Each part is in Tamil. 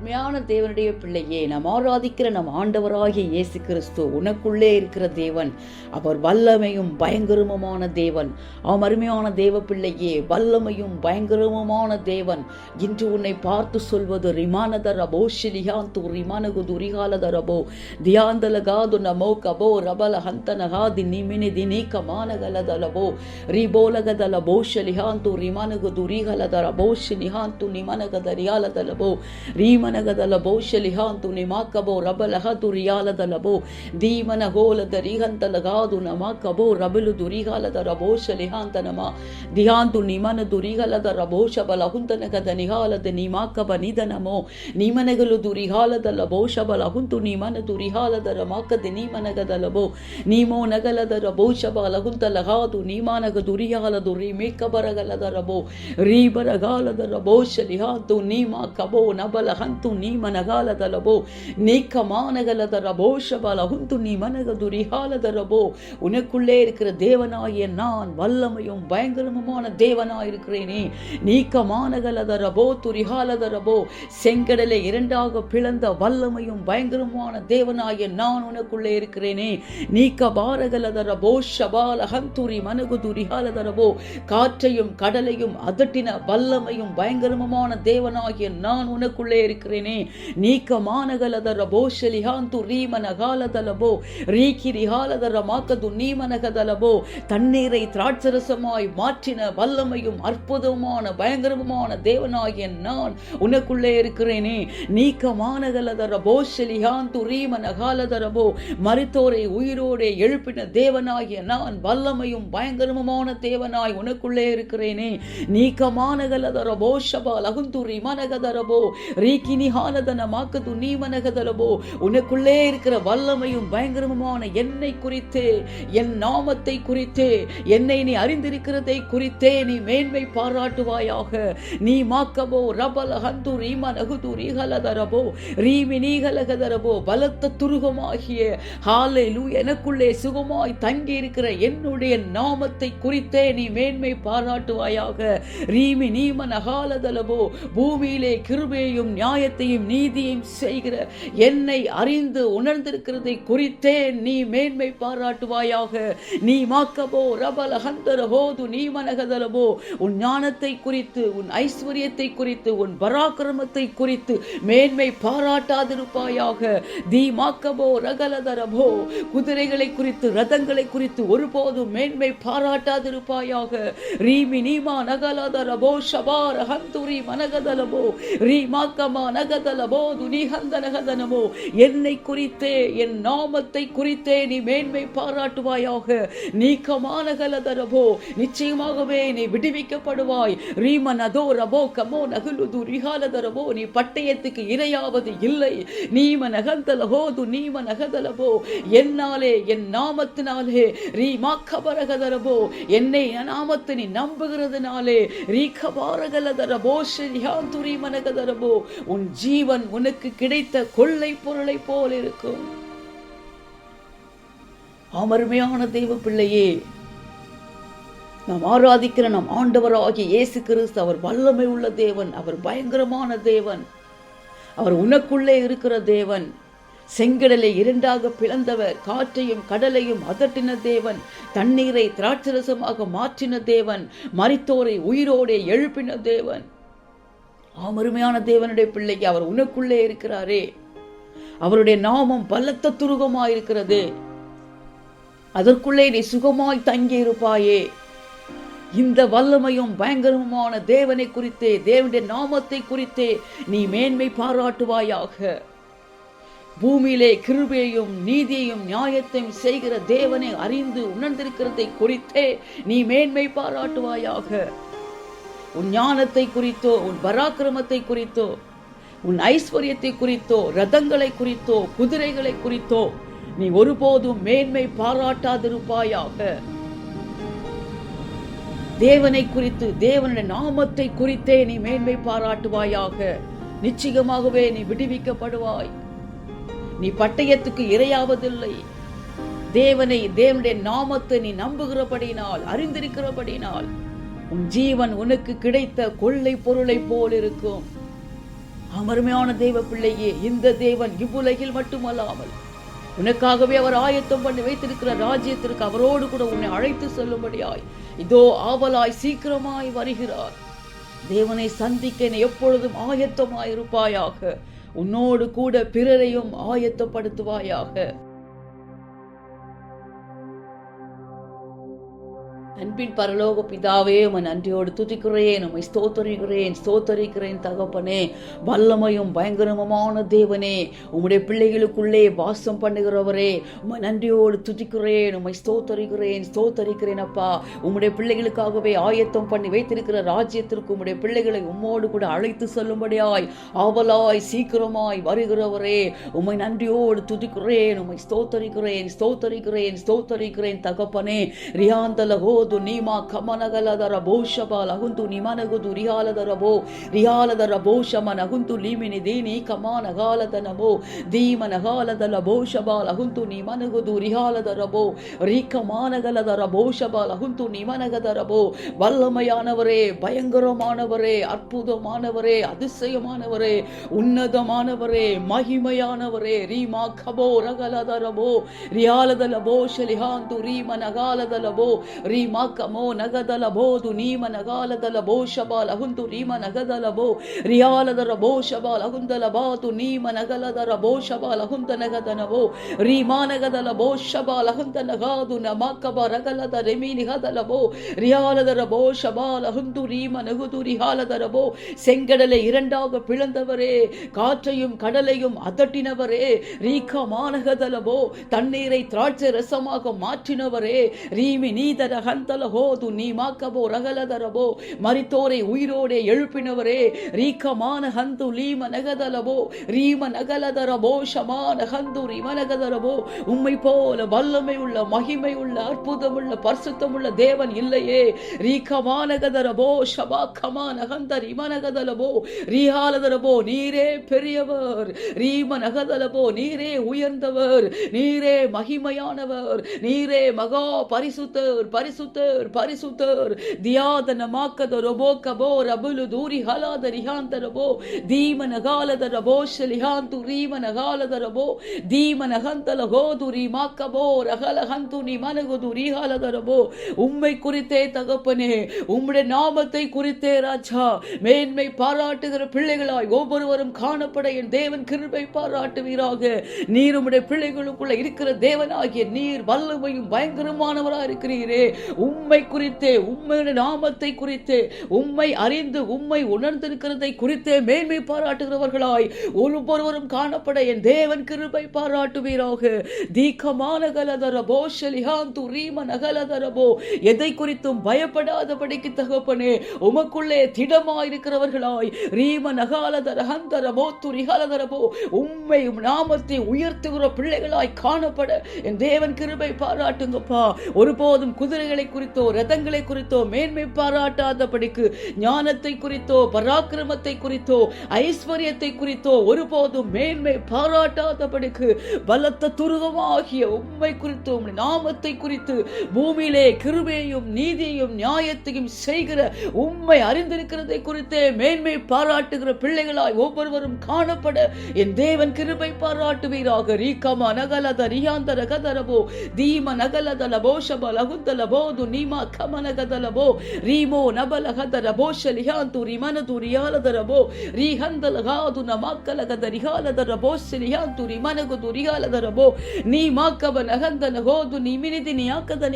அருமையான தேவனுடைய பிள்ளையே நாம் ஆராதிக்கிற நம் ஆண்டவராகிய இயேசு கிறிஸ்து உனக்குள்ளே இருக்கிற தேவன். அவர் வல்லமையும் பயங்கரமுமான தேவன். அவன் அருமையான தேவ பிள்ளையே வல்லமையும் பயங்கரமுமான தேவன். இன்று உன்னை பார்த்து சொல்வது ரிமானத ரபோ ஷிலிஹாந்து ரிமானகு துரிகாலத ரபோ தியாந்தலகாது நமோ கபோ ரபல ஹந்தனகாதி நிமினி தினி கமானகலத லபோ ரிபோலகத லபோ ஷலிஹாந்து ரிமானகு துரிகலத ரபோ ஷிலிஹாந்து நிமானகத ரியாலத லபோ ரீம ರೀಮನಗದ ಲಬೋ ಶಲಿಹಾಂತು ನಿಮಾಕಬೋ ರಬಲಹತು ರಿಯಾಲದ ಲಬೋ ದೀಮನ ಗೋಲದ ರಿಹಂತ ಲಗಾದು ನಮಾಕಬೋ ರಬಲು ದುರಿಗಾಲದ ರಬೋ ಶಲಿಹಾಂತ ನಮ ದಿಹಾಂತು ನಿಮನ ದುರಿಗಲದ ರಬೋ ಶಬಲ ಹುಂತನಗದ ನಿಹಾಲದ ನಿಮಾಕಬ ನಿಧನಮೋ ನಿಮನಗಲು ದುರಿಹಾಲದ ಲಬೋ ಶಬಲ ಹುಂತು ನಿಮನ ದುರಿಹಾಲದ ರಮಾಕದ ನೀಮನಗದ ಲಬೋ ನೀಮೋ ನಗಲದ ರಬೋ ಶಬಲ ಹುಂತ ಲಗಾದು ನೀಮಾನಗ ದುರಿಯಾಲದು ರಿಮೇಕ ಬರಗಲದ ರಬೋ ರೀ ಬರಗಾಲದ ರಬೋ ಶಲಿಹಾತು ನೀಮ ಕಬೋ ನಬಲ ಹಂತು ನೀಮ ನಗಾಲದ ಲಬೋ நீக்க மானகலத ரபோ ஷபல ஹுந்து நீ மனகது ரிஹாலத ரபோ உனக்குள்ளே இருக்கிற தேவனாகிய நான் வல்லமையும் பயங்கரமுமான தேவனாய் இருக்கிறேனே நீக்க மானகலத ரபோ துரிஹாலத ரபோ செங்கடலை இரண்டாக பிளந்த வல்லமையும் பயங்கரமான தேவனாகிய நான் உனக்குள்ளே இருக்கிறேனே நீக்க பாரகலத ரபோ ஷபால ஹந்துரி மனகுது ரிஹாலத ரபோ காற்றையும் கடலையும் அதட்டின வல்லமையும் பயங்கரமுமான தேவனாகிய நான் உனக்குள்ளே இருக்கிறேனே இருக்கிறேனே நீக்கமானகலத ரபோ ஷலிஹாந்து ரீமனகாலதலபோ ரீக்கி ரிஹாலதர மாக்கது நீமனகதலபோ தண்ணீரை திராட்சரசமாய் மாற்றின வல்லமையும் அற்புதமான பயங்கரமான தேவனாகிய நான் உனக்குள்ளே இருக்கிறேனே. நீக்கமானகலதர போ ஷலிஹாந்து ரீமனகாலதரபோ மறித்தோரை உயிரோடே எழுப்பின தேவனாகிய நான் வல்லமையும் பயங்கரமான தேவனாய் உனக்குள்ளே இருக்கிறேனே. நீக்கமானகலதரபோ ஷபா லகுந்துரி மனகதரபோ ரீக்கி நிஹாலதன மாக்கது நீமனகதலபோ உனக்குள்ளே இருக்கிற வல்லமையும் பயங்கரமுமான என்னை குறித்தே என் நாமத்தை குறித்தே என்னை நீ அறிந்திருக்கிறதை குறித்தே நீ மேன்மை பாராட்டுவாயாக. நீ மாக்கபோ ரபல ஹந்து ரீம நகுது ரீகலதரபோ ரீமி நீகலகதரபோ பலத்த துருகமாகிய ஹாலேலு எனக்குள்ளே சுகமாய் தங்கி இருக்கிற என்னுடைய நாமத்தை குறித்தே நீ மேன்மை பாராட்டுவாயாக. ரீமி நீம நகாலதலபோ பூமியிலே கிருபையும் நியாயத்தையும் நீதியையும் செய்கிற என்னை அறிந்து உணர்ந்திருக்கிறதை குறித்தே நீ மேன்மை பாராட்டுவாயாக. நீ மாக்கபோ ரபல ஹந்தர ஹோது நீ மனகதலபோ. உன் ஞானத்தை குறித்து உன் ஐஸ்வர்யத்தை குறித்து உன் பராக்கிரமத்தை குறித்து மேன்மை பாராட்டாதிருப்பாயாக. தீ மாக்கபோ ரகலதரபோ. குதிரைகளை குறித்து ரதங்களை குறித்து ஒருபோதும் மேன்மை பாராட்டாதிருப்பாயாக. ரீமி நீமா நகலதரபோ ஷபார ஹந்துரி மனகதலபோ. ரீ மாக்கமா நகதலபோ துனிகந்தனகதனமோ என்னை குறித்தே என் நாமத்தை குறித்தே நீ மேன்மை பாராட்டுவாயாக. நீக்கமான கலதரபோ நிச்சயமாகவே நீ விடுவிக்கப்படுவாய். ரீமன் அதோ ரபோ கமோ நகுலுது ரிகாலதரபோ நீ பட்டயத்துக்கு இரையாவது இல்லை. நீம நகந்தலகோ து நீம நகதலபோ என்னாலே என் நாமத்தினாலே ரீமாக்கபரகதரபோ என்னை நாமத்தை நீ நம்புகிறதுனாலே ரீகபாரகலதரபோ ஸ்ரீஹாந்துரி மனகதரபோ உன் ஜீவன் உனக்கு கிடைத்த கொள்ளை பொருளை போல் இருக்கும். அமர்மையான தெய்வ பிள்ளையே நாம் ஆராதிக்கிற நம் ஆண்டவராகிய இயேசு கிறிஸ்து அவர் வல்லமை உள்ள தேவன் அவர் பயங்கரமான தேவன். அவர் உனக்குள்ளே இருக்கிற தேவன். செங்கடலை இரண்டாக பிளந்தவர் காற்றையும் கடலையும் அதட்டின தேவன். தண்ணீரை திராட்சரசமாக மாற்றின தேவன். மறித்தோரை உயிரோடே எழுப்பின தேவன். ஆமருமையான தேவனுடைய பிள்ளைக்கு அவர் உனக்குள்ளே இருக்கிறாரே. அவருடைய நாமம் பலத்த துருகமாயிருக்கிறதே. அதற்குள்ளே நீ சுகமாய் தங்கி இருப்பாயே இந்த வல்லமையும் பயங்கரமான தேவனை குறித்தே தேவனுடைய நாமத்தை குறித்தே நீ மேன்மை பாராட்டுவாயாக. பூமியிலே கிருபையையும் நீதியையும் நியாயத்தையும் செய்கிற தேவனை அறிந்து உணர்ந்திருக்கிறதை குறித்தே நீ மேன்மை பாராட்டுவாயாக. உன் ஞானத்தை குறித்தோ உன் பராக்கிரமத்தை குறித்தோ உன் ஐஸ்வர்யத்தை குறித்தோ ரதங்களை குறித்தோ குதிரைகளை குறித்தோ நீ ஒருபோதும் மேன்மை பாராட்டாதிருப்பாயாக. தேவனை குறித்து தேவனுடைய நாமத்தை குறித்தே நீ மேன்மை பாராட்டுவாயாக. நிச்சயமாகவே நீ விடுவிக்கப்படுவாய். நீ பட்டயத்துக்கு இரையாவதில்லை. தேவனை தேவனுடைய நாமத்தை நீ நம்புகிறபடினால் அறிந்திருக்கிறபடினால் உன் ஜீவன் உனக்கு கிடைத்த கொள்ளை பொருளை போல் இருக்கும். அமர்மையான தெய்வ பிள்ளையே இந்த தேவன் இவ்வுலகில் மட்டுமல்லாமல் உனக்காகவே அவர் ஆயத்தம் பண்ணி வைத்திருக்கிற ராஜ்யத்திற்கு அவரோடு கூட உன்னை அழைத்து செல்லும்படியாய் இதோ ஆவலாய் சீக்கிரமாய் வருகிறார். தேவனை சந்திக்க நீ எப்பொழுதும் ஆயத்தமாயிருப்பாயாக உன்னோடு கூட பிறரையும் ஆயத்தப்படுத்துவாயாக. அன்பின் பரலோக பிதாவே உமன் நன்றியோடு துதிக்கிறேன் உமை ஸ்தோத்தரிக்கிறேன் ஸ்தோத்தரிக்கிறேன் தகப்பனே. வல்லமையும் பயங்கரமான தேவனே உம்முடைய பிள்ளைகளுக்குள்ளே வாசம் பண்ணுகிறவரே உம்மை நன்றியோடு துதிக்கிறேன் உம்மை ஸ்தோத்தரிக்கிறேன் ஸ்தோத்தரிக்கிறேன் அப்பா. உம்முடைய பிள்ளைகளுக்காகவே ஆயத்தம் பண்ணி வைத்திருக்கிற ராஜ்யத்திற்கு உம்முடைய பிள்ளைகளை உம்மோடு கூட அழைத்து செல்லும்படியாய் ஆவலாய் சீக்கிரமாய் வருகிறவரே உம்மை நன்றியோடு துதிக்கிறேன் உம்மை ஸ்தோத்தரிக்கிறேன் ஸ்தோத்தரிக்கிறேன் ஸ்தோத்தரிக்கிறேன் தகப்பனே. ரியாந்தல ஹோது ನೀಮಾ ಕಮನಗಲದರ ಬಹುಶಬ ಲಹುಂತು ನಿಮನಗುದು ರಿಯಾಲದರ ಬೋ ರಿಯಾಲದರ ಬಹುಶಮ ನಗುಂತು ಲೀಮಿನಿ ದೀನಿ ಕಮಾನಗಾಲದ ನಮೋ ಧೀಮನಗಾಲದಲ ಬಹುಶಬ ಲಹುಂತು ನಿಮನಗುದು ರಿಯಾಲದರ ಬೋ ರೀಕಮಾನಗಲದರ ಬಹುಶಬ ಲಹುಂತು ನಿಮನಗದರ ಬೋ வல்லமையானவரே பயங்கரமானவரே அற்புதமானவரே அதிசயமானவரே உன்னதமானவரே மகிமையானவரே ரீமா கபோ ரகலதரபோ ரியாலதலபோ ஷலிஹாந்து ரீம நகாலதலபோ ரீமா கமோ நகதலபோது நீம நகாலதலபோ ஷபால் அகுந்து ரீம நகதலபோ ரியாலதரபோ ஷபால் அகுந்தலபாது நீம நகலதரபோ ஷபால் அகுந்த நகதனபோ ரீமா நகதலபோ ஷபால் அகுந்த நகாது நமாக்கப ரகலத ரெமி நிகதலபோ ரியாலதரபோ ஷபால் அகுந்து ரீம நகுது ரிஹாலதரபோ செங்கடலை இரண்டாக பிளந்தவரே காற்றையும் கடலையும் அதட்டினவரே ரீக மானகதலபோ தண்ணீரை திராட்சை ரசமாக மாற்றினவரே ரீமி நீதர ஹந்தல ஹோது நீ மாக்கபோ ரகலதரபோ மரித்தோரை உயிரோடே எழுப்பினவரே ரீக ஹந்து லீம நகதலபோ ரீம நகலதரபோ ஷமான ஹந்து ரிம நகதரபோ உம்மை போல வல்லமை உள்ள மகிமை உள்ள அற்புதமுள்ள பரிசுத்தமுள்ள தேவன் இல்லையே. ரீகமானகதரபோ ஷபா கமா நகந்த ரிமனகதலபோ ரீஹாலதரபோ நீரே பெரியவர். ரீம நகதலபோ நீரே உயர்ந்தவர். நீரே மகிமையானவர். நீரே மகா பரிசுத்தர் பரிசுத்தர் பரிசுத்தர் தியாதன மாக்கத ரொபோ கபோ ரபுலு தூரி ஹலாத ரிஹாந்தரபோ தீம நகாலத ரபோ ஷலிஹாந்து ரீம காலத ரபோ தீம ஹந்தல கோதுரி மாக்கபோ ரகல ஹந்துனி மனகுது ரீஹாலத ரபோ உம்மை குறித்தே தகப்பனே உம்முடைய நாமத்தை குறித்தே ராஜா. மேன்மை பாராட்டுகிற பிள்ளைகளாய் ஒவ்வொருவரும் காணப்பட என் தேவன் கிருபை பாராட்டுவீராக. நீர் உம்முடைய பிள்ளைகளுக்குள்ள இருக்கிற தேவனாகிய நீர் வல்லமையும் பயங்கரமானவராக இருக்கிறீரே உம்மை குறித்தே உம்மையுடைய நாமத்தை குறித்தே உம்மை அறிந்து உம்மை உணர்ந்திருக்கிறதை குறித்தே மேன்மை பாராட்டுகிறவர்களாய் ஒவ்வொருவரும் காணப்பட என் தேவன் கிருபை பாராட்டுவீராக. தீக்கமான கலதரபோ ஷலிஹாந்து ரீம நகலதரபோ எதை குறித்தும் பயப்படாதபடிக்கு தகப்பனே உமக்குள்ளே திடமாயிருக்கிறவர்களாய் ரீம நகாலதர ஹந்தரபோ துரிகலதரபோ உம்மை நாமத்தை உயர்த்துகிற பிள்ளைகளாய் காணப்பட என் தேவன் கிருபை பாராட்டுங்கப்பா. ஒருபோதும் குதிரைகளை குறித்து ரதங்களை குறித்தோ மேன்மை பாராட்டாதபடிக்கு ஞானத்தை குறித்தோ பராக்கிரமத்தை குறித்தோ ஐஸ்வர்யத்தை குறித்தோ ஒருபோதும் மேன்மை பாராட்டாதபடிக்கு பலத்த துருவமாகிய உண்மை குறித்து உம்முடைய நாமத்தை குறித்து பூமியிலே கிருபையையும் நீதியையும் நியாயத்தையும் செய்கிற உண்மை அறிந்திருக்கிறதை குறித்தே மேன்மை பாராட்டுகிற பிள்ளைகளாய் ஒவ்வொருவரும் காணப்பட என் தேவன் கிருபை பாராட்டுவீராக. ரீகம நகலத ரியாந்தர கதரபோ தீம நகலத லபோஷப லகுந்தல போது நீ ரிமா கமலகதலபோ ரீமோ நபலகதரபோ ஷலிஹாந்து ரிமனது ரியாலதரபோ ரிஹந்தலகாது நமாக்கலகத ரிஹாலதரபோ ஷலிஹாந்து ரிமனகுது ரியாலதரபோ நீ மாக்கவன ஹந்தனகோது நீ மினிதி நீ ஆக்கத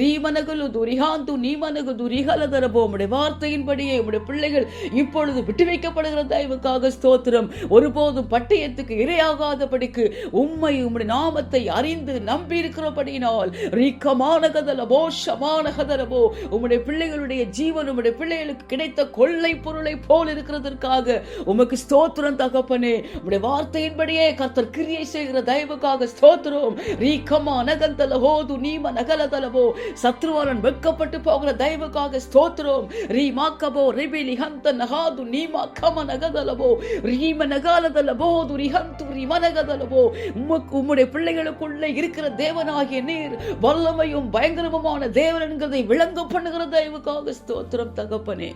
ரீமனகுலு துரிஹாந்து நீ மனகுது ரிஹலதரபோ உடைய வார்த்தையின்படியே உடைய பிள்ளைகள் இப்பொழுது விட்டு வைக்கப்படுகிற தயவுக்காக ஸ்தோத்திரம். ஒருபோதும் பட்டயத்துக்கு இரையாகாதபடிக்கு உம்மை உம்முடைய நாமத்தை அறிந்து நம்பி இருக்கிறபடியினால் ரீக்கமான கதலபோ ஷமானகதலபோ உம்முடைய பிள்ளைகளுடைய ஜீவன் உம்முடைய பிள்ளைகளுக்கு கிடைத்த கொள்ளை பொருளை போல் இருக்கிறதற்காக உமக்கு ஸ்தோத்திரம் தகப்பனே. உம்முடைய வார்த்தையின்படியே கர்த்தர் கிரியை செய்கிற தயவுக்காக ஸ்தோத்திரம். ரீக்கமா நகந்தல ஹோது நீம நகலதலபோ சத்ருவாரன் வெக்கப்பட்டு போகிற தயவுக்காக ஸ்தோத்திரம். ரீமாக்கபோ ரிபிலி ஹந்த நகாது நீமா கம நகதலவோ ரீம நகாலதலபோது ரிஹந்து ரிமனகதலபோ உமக்கு உம்முடைய பிள்ளைகளுக்குள்ளே இருக்கிற தேவனாகிய நீர் வல்லமையும் பயங்கரமுமான தேவன் என்கிறதை விளங்க பண்ணுகிற தயவுக்காக ஸ்தோத்திரம் தகப்பனே.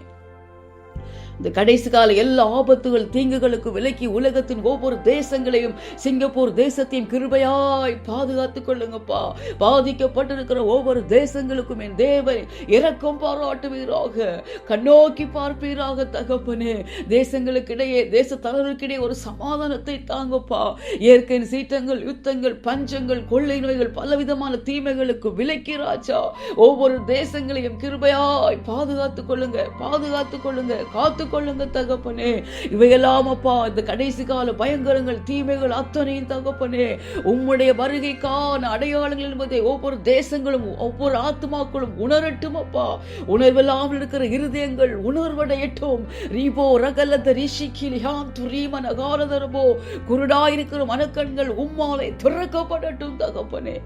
இந்த கடைசி கால எல்லா ஆபத்துகள் தீங்குகளுக்கு விலக்கி உலகத்தின் ஒவ்வொரு தேசங்களையும் சிங்கப்பூர் தேசத்தையும் கிருபையாய் பாதுகாத்துக் கொள்ளுங்கப்பா. பாதிக்கப்பட்டிருக்கிற ஒவ்வொரு தேசங்களுக்கும் என் தேவன் இறக்கம் பாராட்டுவீராக. கண்ணோக்கி பார்ப்பீராக தகப்பனே. தேசங்களுக்கிடையே தேச தலைவருக்கிடையே ஒரு சமாதானத்தை தாங்கப்பா. இயற்கையின் சீற்றங்கள் யுத்தங்கள் பஞ்சங்கள் கொள்ளை நோய்கள் பலவிதமான தீமைகளுக்கு விலக்கி ராஜா. ஒவ்வொரு தேசங்களையும் கிருபையாய் பாதுகாத்துக் கொள்ளுங்க பாதுகாத்துக் கொள்ளுங்க காத்து பார்த்து கொள்ளுங்க தகப்பனே. இவையெல்லாம் அப்பா இந்த கடைசி கால பயங்கரங்கள் தீமைகள் அத்தனையும் தகப்பனே. உம்முடைய வருகைக்கான அடையாளங்கள் என்பதை ஒவ்வொரு தேசங்களும் ஒவ்வொரு ஆத்மாக்களும் உணரட்டும் அப்பா. உணர்வில்லாமல் இருக்கிற இருதயங்கள் உணர்வடையட்டும். ரீபோ ரகலத ரிஷிக்கில் யாம் துரீமன் அகாரதரபோ குருடாயிருக்கிற மனக்கண்கள் உம்மாலை திறக்கப்படட்டும் தகப்பனே.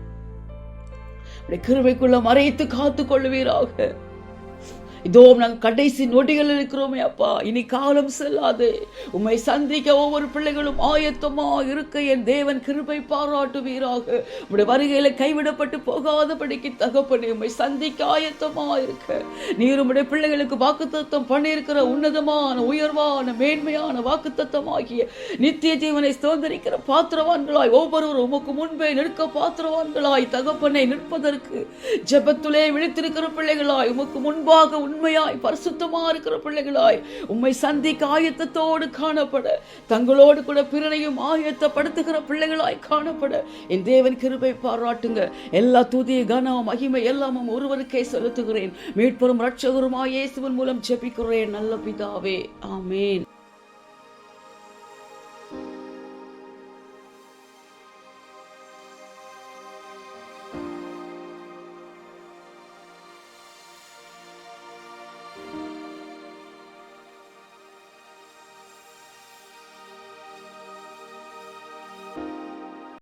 உம்முடைய கிருபைக்குள்ள மறைத்து காத்துக் கொள்வீராக இதோ நாங்கள் கடைசி நொடிகள் இருக்கிறோமே அப்பா. இனி காலம் செல்லாது. உம்மை சந்திக்க ஒவ்வொரு பிள்ளைகளும் ஆயத்தமா இருக்க என் தேவன் கிருபை பாராட்டுவீராக. உடைய வருகையில கைவிடப்பட்டு போகாதபடிக்கு தகப்பனே உம்மை சந்திக்க ஆயத்தமா இருக்க. நீர் உடைய பிள்ளைகளுக்கு வாக்குத்தத்தம் பண்ணியிருக்கிற உன்னதமான உயர்வான மேன்மையான வாக்குத்தத்தம் ஆகிய நித்திய ஜீவனை சுதந்திரிக்கிற பாத்திரவான்களாய் ஒவ்வொருவரும் உமக்கு முன்பே நிற்க பாத்திரவான்களாய் தகப்பனை நிற்பதற்கு ஜெபத்துலே விழித்திருக்கிற பிள்ளைகளாய் உமக்கு முன்பாக உண்மையாய் பரிசுத்தமா இருக்கிற பிள்ளைகளாய் உண்மை சந்திக்க ஆயத்தத்தோடு காணப்பட தங்களோடு கூட பிறனையும் ஆயத்தப்படுத்துகிற பிள்ளைகளாய் காணப்பட. என் தேவன் கிருபை பாராட்டுங்க. எல்லா துதி கனம் மகிமை எல்லாமும் ஒருவருக்கே செலுத்துகிறேன். மீட்பரும் ரட்சகருமாய் இயேசுவின் மூலம் ஜெபிக்கிறேன். நல்ல பிதாவே. ஆமேன்.